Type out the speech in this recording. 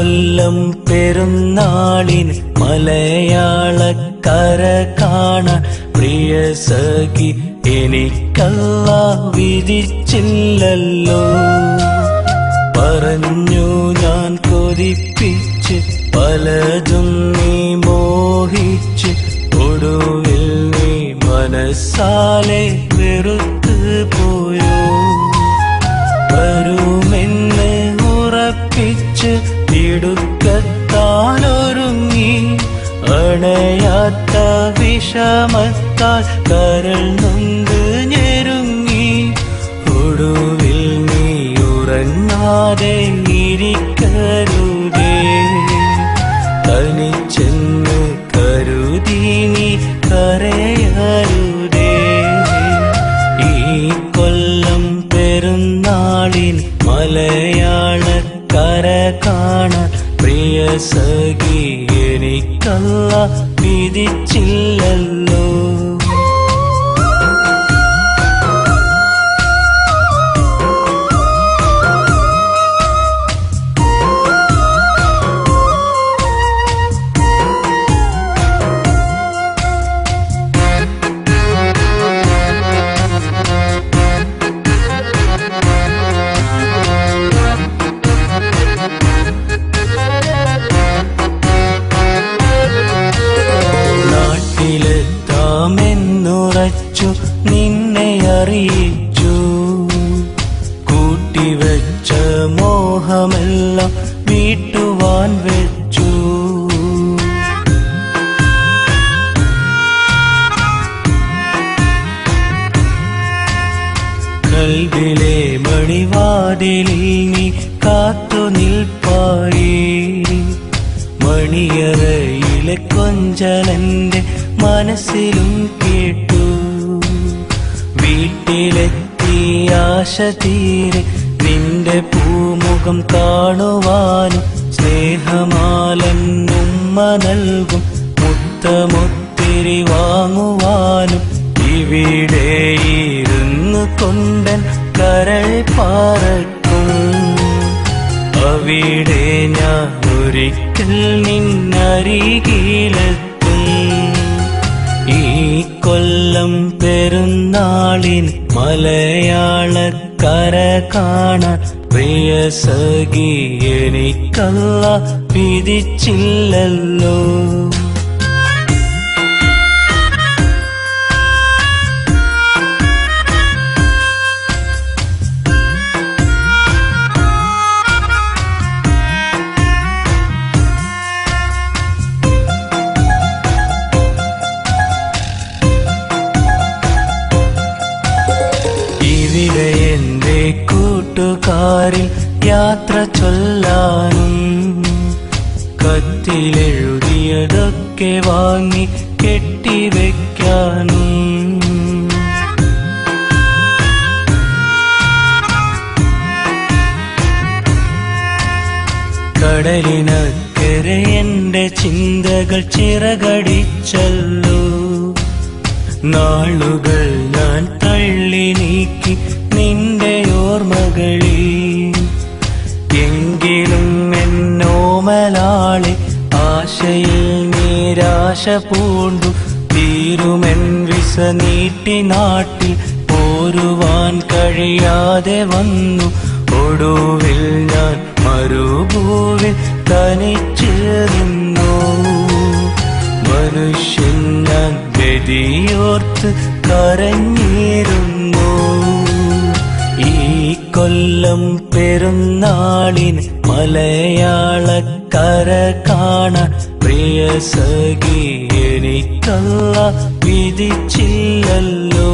കൊല്ലം പെരുന്നാളിന് മലയാളക്കര കാണാൻ പ്രിയ സഖി എനിക്കല്ല വിധിച്ചില്ലല്ലോ. പറഞ്ഞു ഞാൻ കൊതിപ്പിച്ച് പലതും നീ മോഹിച്ച് ഒടുവിൽ നീ മനസ്സാലെ വെറുത്ത് പോയോ വിഷമത്താൽ കരൾ നൊന്ത് ഞെരുങ്ങി. ഒടുവിൽ നീ ഉറങ്ങാതെ ഇരിക്കരുതേ തനിച്ചെന്ന് കരുതി നീ കരയരുതേ. ഈ കൊല്ലം പെരുന്നാളിൽ മലയാള കര കാണാൻ പ്രിയ സഖി എനിക്കല്ല വിധിച്ചില്ലല്ലോ നാട്ടിലെത്താമെന്നുറച്ചു നിന്നെ അറിയിച്ചു. കൂട്ടിവെച്ച മോഹമെല്ലാം വീട്ടുവാൻ വെച്ചു. കൽവിലെ മണിവാതിലിൽ നീ കാത്തു നിൽപ്പായി. മണിയറയിലെ കൊഞ്ചലന്റെ മനസ്സിലും കേട്ടു. വീട്ടിലെത്തി ആശ തീരെ നിന്റെ പൂമുഖം കാണുവാനും സ്നേഹമാലെന്നുമ്മ നൽകും മുത്തമൊത്തിരി വാങ്ങുവാനും ഇവിടെ ഇരുന്ന് കൊണ്ടൻ കരൾ പാറക്കും അവിടെ ഞാൻ ഒരിക്കൽ നിന്നരികിലെത്തും. കൊല്ലം പെരുന്നാളിൻ മലയാളക്കര കാണാൻ പ്രിയ സഖി എനിക്കല്ല വിധിച്ചില്ലല്ലോ ഇവിടെ എന്റെ കൂട്ടുകാരിൽ യാത്ര ചൊല്ലാനും കത്തിലെഴുതിയതൊക്കെ വാങ്ങി കെട്ടിവെക്കാനും. കടലിനക്കരെ എന്റെ ചിന്തകൾ ചിറകടിച്ചല്ലോ. നാളുകൾ ഞാൻ നിരാശ പൂണ്ടു. തീരുമെൻ വിസ നീട്ടി നാട്ടിൽ പോരുവാൻ കഴിയാതെ വന്നു. ഒടുവിൽ ഞാൻ മരുഭൂവിൽ തനിച്ച് നിന്നു മനുഷ്യൻ ഞാൻ ഗതിയോർത്ത് കരഞ്ഞിരുന്നു. ഈ കൊല്ലം പെരുന്നാളിന് മലയാളക്കര കാണാൻ പ്രിയ സഖി എനിക്കല്ല വിധിച്ചില്ലല്ലോ.